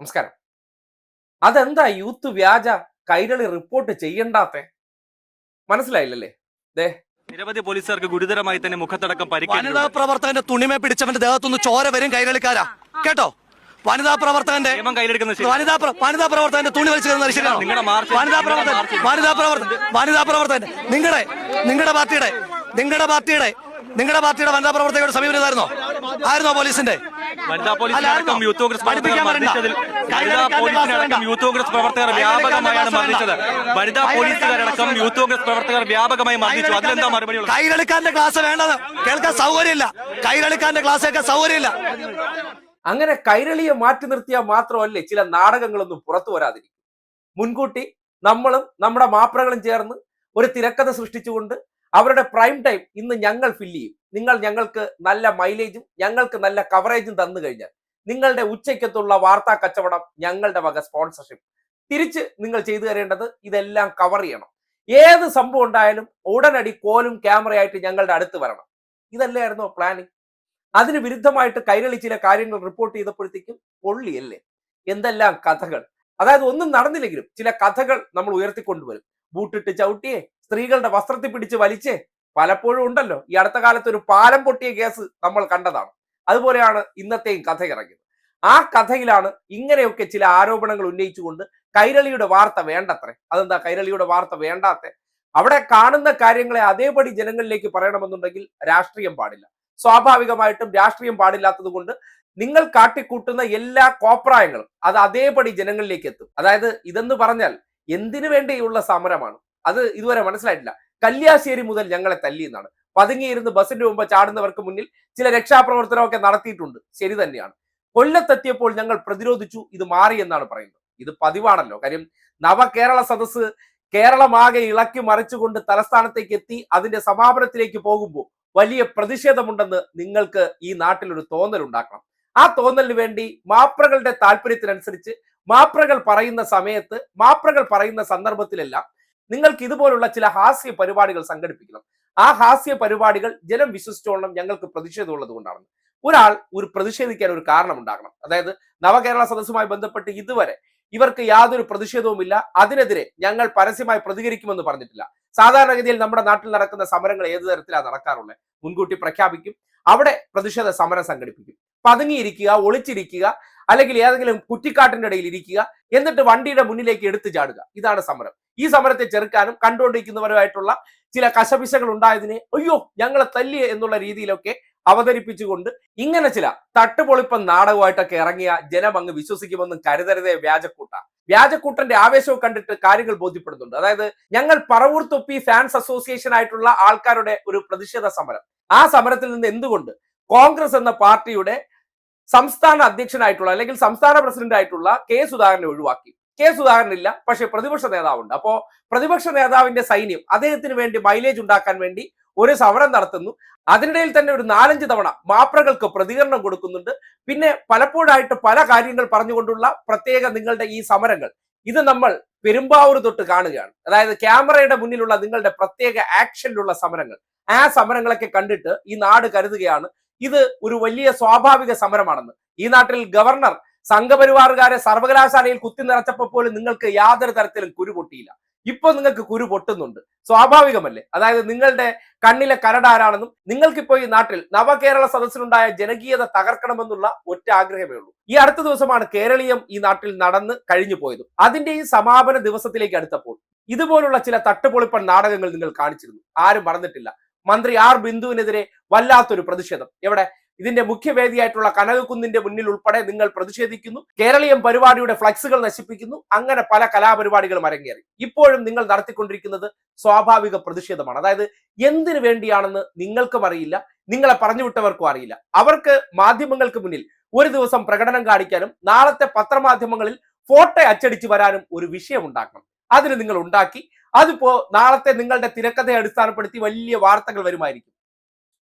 നമസ്കാരം. അതെന്താ യൂത്ത് വ്യാജ കൈരളി റിപ്പോർട്ട് ചെയ്യണ്ടാത്തെ? മനസ്സിലായില്ലല്ലേ? ദേ. നിരവധി പോലീസുകാർക്ക് ഗുരുതരമായി തന്നെ മുഖത്തടക്കം വനിതാ പ്രവർത്തകന്റെ തുണിമേ പിടിച്ചവന്റെ ദേഹത്തുനിന്ന് ചോര വരും കൈരളിക്കാരാ. കേട്ടോ? വനിതാ പ്രവർത്തകന്റെ വനിതാ വനിതാ പ്രവർത്തകന്റെ തുണി വലിച്ചു കയറുന്ന ശരിയാണോ വനിതാ പ്രവർത്തകൻ വനിതാ പ്രവർത്തകൻ വനിതാ പ്രവർത്തകൻ. നിങ്ങളുടെ നിങ്ങളുടെ പാർട്ടിയുടെ നിങ്ങളുടെ പാർട്ടിയുടെ നിങ്ങളുടെ പാർട്ടിയുടെ വനിതാ പ്രവർത്തകരുടെ സമീപനം ആയിരുന്നോ ആയിരുന്നോ പോലീസിന്റെ? വനിതാ പോലീസ് പോലീസിനടക്കം? യൂത്ത് കോൺഗ്രസ്. മർദ്ദിച്ചതിൽ വനിതാ പോലീസിനടക്കം യൂത്ത് കോൺഗ്രസ് പ്രവർത്തകർ വ്യാപകമായാണ് മർദ്ദിച്ചത്. വനിതാ പോലീസുകാരടക്കം യൂത്ത് കോൺഗ്രസ് പ്രവർത്തകർ വ്യാപകമായി മർദ്ദിച്ചു. അതിലെന്താ മറുപടി കൈരളിക്കാരന്റെ ക്ലാസ് വേണ്ടത് കേൾക്കാൻ സൗകര്യമില്ല. കൈരളിക്കാരന്റെ ക്ലാസ് കേൾക്കാൻ സൗകര്യമില്ല. അങ്ങനെ കൈരളിയെ മാറ്റി നിർത്തിയാൽ മാത്രമല്ലേ ചില നാടകങ്ങളൊന്നും പുറത്തു വരാതിരിക്കും. മുൻകൂട്ടി നമ്മളും നമ്മുടെ മാപ്രകളും ചേർന്ന് ഒരു തിരക്കഥ സൃഷ്ടിച്ചുകൊണ്ട് അവരുടെ പ്രൈം ടൈം ഇന്ന് ഞങ്ങൾ ഫില്ല് ചെയ്യും. നിങ്ങൾ ഞങ്ങൾക്ക് നല്ല മൈലേജും ഞങ്ങൾക്ക് നല്ല കവറേജും തന്നു കഴിഞ്ഞാൽ നിങ്ങളുടെ ഉച്ചയ്ക്കത്തുള്ള വാർത്താ കച്ചവടം ഞങ്ങളുടെ വക സ്പോൺസർഷിപ്പ് തിരിച്ച് നിങ്ങൾ ചെയ്തു തരേണ്ടത് ഇതെല്ലാം കവർ ചെയ്യണം. ഏത് സംഭവം ഉണ്ടായാലും ഉടനടി കോലും ക്യാമറയായിട്ട് ഞങ്ങളുടെ അടുത്ത് വരണം. ഇതല്ലായിരുന്നോ പ്ലാനിങ് അതിന് വിരുദ്ധമായിട്ട് കൈരളി ചില കാര്യങ്ങൾ റിപ്പോർട്ട് ചെയ്തപ്പോഴത്തേക്കും പൊള്ളിയല്ലേ? എന്തെല്ലാം കഥകൾ? അതായത് ഒന്നും നടന്നില്ലെങ്കിലും ചില കഥകൾ നമ്മൾ ഉയർത്തിക്കൊണ്ടുവരും. ബൂട്ടിട്ട് ചവിട്ടിയേ സ്ത്രീകളുടെ വസ്ത്രത്തിൽ പിടിച്ച് വലിച്ചേ പലപ്പോഴും ഉണ്ടല്ലോ. ഈ അടുത്ത കാലത്ത് ഒരു പാലം പൊട്ടിയ കേസ് നമ്മൾ കണ്ടതാണ്. അതുപോലെയാണ് ഇന്നത്തെയും കഥ ഇറങ്ങിയത് ആ കഥയിലാണ് ഇങ്ങനെയൊക്കെ ചില ആരോപണങ്ങൾ ഉന്നയിച്ചുകൊണ്ട് കൈരളിയുടെ വാർത്ത വേണ്ടത്രേ. അതെന്താ? കൈരളിയുടെ വാർത്ത വേണ്ടാത്ത. അവിടെ കാണുന്ന കാര്യങ്ങളെ അതേപടി ജനങ്ങളിലേക്ക് പറയണമെന്നുണ്ടെങ്കിൽ രാഷ്ട്രീയം പാടില്ല. സ്വാഭാവികമായിട്ടും രാഷ്ട്രീയം പാടില്ലാത്തത് കൊണ്ട് നിങ്ങൾ കാട്ടിക്കൂട്ടുന്ന എല്ലാ കോപ്രായങ്ങളും അത് അതേപടി ജനങ്ങളിലേക്ക് എത്തും. അതായത് ഇതെന്ന് പറഞ്ഞാൽ എന്തിനു വേണ്ടിയുള്ള സമരമാണ്? അത് ഇതുവരെ മനസ്സിലായിട്ടില്ല. കല്യാശ്ശേരി മുതൽ ഞങ്ങളെ തല്ലി എന്നാണ് പതുങ്ങിയിരുന്ന് ബസിന്റെ മുമ്പ് ചാടുന്നവർക്ക് മുന്നിൽ ചില രക്ഷാപ്രവർത്തനമൊക്കെ നടത്തിയിട്ടുണ്ട്. ശരി തന്നെയാണ്. കൊല്ലത്തെത്തിയപ്പോൾ ഞങ്ങൾ പ്രതിരോധിച്ചു ഇത് മാറി എന്നാണ് പറയുന്നത്. ഇത് പതിവാണല്ലോ. കാര്യം നവകേരള സദസ്സ് കേരളമാകെ ഇളക്കി മറിച്ചുകൊണ്ട് തലസ്ഥാനത്തേക്ക് എത്തി അതിന്റെ സമാപനത്തിലേക്ക് പോകുമ്പോൾ വലിയ പ്രതിഷേധമുണ്ടെന്ന് നിങ്ങൾക്ക് ഈ നാട്ടിലൊരു തോന്നൽ ഉണ്ടാക്കണം. ആ തോന്നലിന് വേണ്ടി മാപ്രകളുടെ താല്പര്യത്തിനനുസരിച്ച് മാപ്രകൾ പറയുന്ന സമയത്ത് മാപ്രകൾ പറയുന്ന സന്ദർഭത്തിലെല്ലാം നിങ്ങൾക്ക് ഇതുപോലുള്ള ചില ഹാസ്യ പരിപാടികൾ സംഘടിപ്പിക്കണം. ആ ഹാസ്യ പരിപാടികൾ ജലം വിശ്വസിച്ചോളണം ഞങ്ങൾക്ക് പ്രതിഷേധമുള്ളത് കൊണ്ടാണ്. ഒരാൾ ഒരു പ്രതിഷേധിക്കാൻ ഒരു കാരണം ഉണ്ടാകണം. അതായത് നവകേരള സദസ്സുമായി ബന്ധപ്പെട്ട് ഇതുവരെ ഇവർക്ക് യാതൊരു പ്രതിഷേധവുമില്ല. അതിനെതിരെ ഞങ്ങൾ പരസ്യമായി പ്രതികരിക്കുമെന്ന് പറഞ്ഞിട്ടില്ല. സാധാരണഗതിയിൽ നമ്മുടെ നാട്ടിൽ നടക്കുന്ന സമരങ്ങൾ ഏത് തരത്തിലാണ് നടക്കാറുള്ളത് മുൻകൂട്ടി പ്രഖ്യാപിക്കും. അവിടെ പ്രതിഷേധ സമരം സംഘടിപ്പിക്കും. പതുങ്ങിയിരിക്കുക ഒളിച്ചിരിക്കുക അല്ലെങ്കിൽ ഏതെങ്കിലും കുറ്റിക്കാട്ടിന്റെ ഇടയിൽ ഇരിക്കുക എന്നിട്ട് വണ്ടിയുടെ മുന്നിലേക്ക് എടുത്തു ചാടുക. ഇതാണ് സമരം. ഈ സമരത്തെ ചെറുക്കാനും കണ്ടുകൊണ്ടിരിക്കുന്നവരുമായിട്ടുള്ള ചില കശപിശകൾ ഉണ്ടായതിനെ അയ്യോ ഞങ്ങളെ തല്ലി എന്നുള്ള രീതിയിലൊക്കെ അവതരിപ്പിച്ചുകൊണ്ട് ഇങ്ങനെ ചില തട്ടുപൊളിപ്പൻ നാടകമായിട്ടൊക്കെ ഇറങ്ങിയ ജനം അങ്ങ് വിശ്വസിക്കുമെന്നും കരുതരുതേ വ്യാജക്കൂട്ട. വ്യാജക്കൂട്ടന്റെ ആവേശവും കണ്ടിട്ട് കാര്യങ്ങൾ ബോധ്യപ്പെടുന്നുണ്ട്. അതായത് ഞങ്ങൾ പറവൂർ തൊപ്പി ഫാൻസ് അസോസിയേഷൻ ആയിട്ടുള്ള ആൾക്കാരുടെ ഒരു പ്രതിഷേധ സമരം. ആ സമരത്തിൽ നിന്ന് എന്തുകൊണ്ട് കോൺഗ്രസ് എന്ന പാർട്ടിയുടെ സംസ്ഥാന അധ്യക്ഷനായിട്ടുള്ള അല്ലെങ്കിൽ സംസ്ഥാന പ്രസിഡന്റ് ആയിട്ടുള്ള കെ സുധാകരനെ ഒഴിവാക്കി. കെ സുധാകരൻ ഇല്ല പക്ഷെ പ്രതിപക്ഷ നേതാവുണ്ട്. അപ്പോ പ്രതിപക്ഷ നേതാവിന്റെ സൈന്യം അദ്ദേഹത്തിന് വേണ്ടി മൈലേജ് ഉണ്ടാക്കാൻ വേണ്ടി ഒരു സമരം നടത്തുന്നു. അതിനിടയിൽ തന്നെ ഒരു നാലഞ്ച് തവണ മാപ്രകൾക്ക് പ്രതികരണം കൊടുക്കുന്നുണ്ട്. പിന്നെ പലപ്പോഴായിട്ട് പല കാര്യങ്ങൾ പറഞ്ഞുകൊണ്ടുള്ള പ്രത്യേക നിങ്ങളുടെ ഈ സമരങ്ങൾ. ഇത് നമ്മൾ പെരുമ്പാവൂർ തൊട്ട് കാണുകയാണ്. അതായത് ക്യാമറയുടെ മുന്നിലുള്ള നിങ്ങളുടെ പ്രത്യേക ആക്ഷനിലുള്ള സമരങ്ങൾ. ആ സമരങ്ങളൊക്കെ കണ്ടിട്ട് ഈ നാട് കരുതുകയാണ്. ഇത് ഒരു വലിയ സ്വാഭാവിക സമരമാണെന്ന്. ഈ നാട്ടിൽ ഗവർണർ സംഘപരിവാറുകാരെ സർവകലാശാലയിൽ കുത്തി നിറച്ചപ്പോൾ പോലും നിങ്ങൾക്ക് യാതൊരു തരത്തിലും കുരു പൊട്ടിയില്ല. ഇപ്പൊ നിങ്ങൾക്ക് കുരു പൊട്ടുന്നുണ്ട്. സ്വാഭാവികമല്ലേ? അതായത് നിങ്ങളുടെ കണ്ണിലെ കരടാരാണെന്നും നിങ്ങൾക്കിപ്പോ ഈ നാട്ടിൽ നവകേരള സദസ്സിലുണ്ടായ ജനകീയത തകർക്കണമെന്നുള്ള ഒറ്റ ആഗ്രഹമേ ഉള്ളൂ. ഈ അടുത്ത ദിവസമാണ് കേരളീയം ഈ നാട്ടിൽ നടന്ന് കഴിഞ്ഞു പോയതും. അതിന്റെ ഈ സമാപന ദിവസത്തിലേക്ക് അടുത്തപ്പോൾ ഇതുപോലുള്ള ചില തട്ടുപൊളിപ്പൻ നാടകങ്ങൾ നിങ്ങൾ കാണിച്ചിരുന്നു. ആരും മറന്നിട്ടില്ല. മന്ത്രി ആർ ബിന്ദുവിനെതിരെ വല്ലാത്തൊരു പ്രതിഷേധം. എവിടെ? ഇതിന്റെ മുഖ്യവേദിയായിട്ടുള്ള കനകക്കുന്നിന്റെ മുന്നിൽ ഉൾപ്പെടെ നിങ്ങൾ പ്രതിഷേധിക്കുന്നു. കേരളീയം പരിപാടിയുടെ ഫ്ലക്സുകൾ നശിപ്പിക്കുന്നു. അങ്ങനെ പല കലാപരിപാടികളും അരങ്ങേറി. ഇപ്പോഴും നിങ്ങൾ നടത്തിക്കൊണ്ടിരിക്കുന്നത് സ്വാഭാവിക പ്രതിഷേധമാണ്. അതായത് എന്തിനു വേണ്ടിയാണെന്ന് നിങ്ങൾക്കും അറിയില്ല. നിങ്ങളെ പറഞ്ഞു വിട്ടവർക്കും അറിയില്ല. അവർക്ക് മാധ്യമങ്ങൾക്ക് മുന്നിൽ ഒരു ദിവസം പ്രകടനം കാണിക്കാനും നാളത്തെ പത്രമാധ്യമങ്ങളിൽ ഫോട്ടോ അച്ചടിച്ചു വരാനും ഒരു വിഷയം ഉണ്ടാക്കണം. അതിന് നിങ്ങൾ ഉണ്ടാക്കി അതിപ്പോ നാളത്തെ നിങ്ങളുടെ തിരക്കഥയെ അടിസ്ഥാനപ്പെടുത്തി വലിയ വാർത്തകൾ വരുമായിരിക്കും.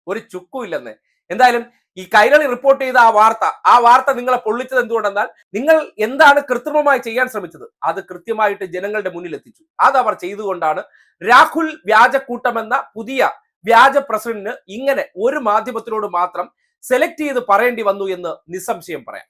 ഒരു ചുക്കും ഇല്ലെന്ന്. എന്തായാലും ഈ കൈരളി റിപ്പോർട്ട് ചെയ്ത ആ വാർത്ത ആ വാർത്ത നിങ്ങളെ പൊള്ളിച്ചത് എന്തുകൊണ്ടെന്നാൽ നിങ്ങൾ എന്താണ് കൃത്രിമമായി ചെയ്യാൻ ശ്രമിച്ചത്? അത് കൃത്യമായിട്ട് ജനങ്ങളുടെ മുന്നിൽ എത്തിച്ചു. അത് അവർ ചെയ്തുകൊണ്ടാണ് രാഹുൽ വ്യാജക്കൂട്ടം എന്ന പുതിയ വ്യാജ പ്രസിഡന്റിന് ഇങ്ങനെ ഒരു മാധ്യമത്തിനോട് മാത്രം സെലക്ട് ചെയ്ത് പറയേണ്ടി വന്നു എന്ന് നിസ്സംശയം പറയാം.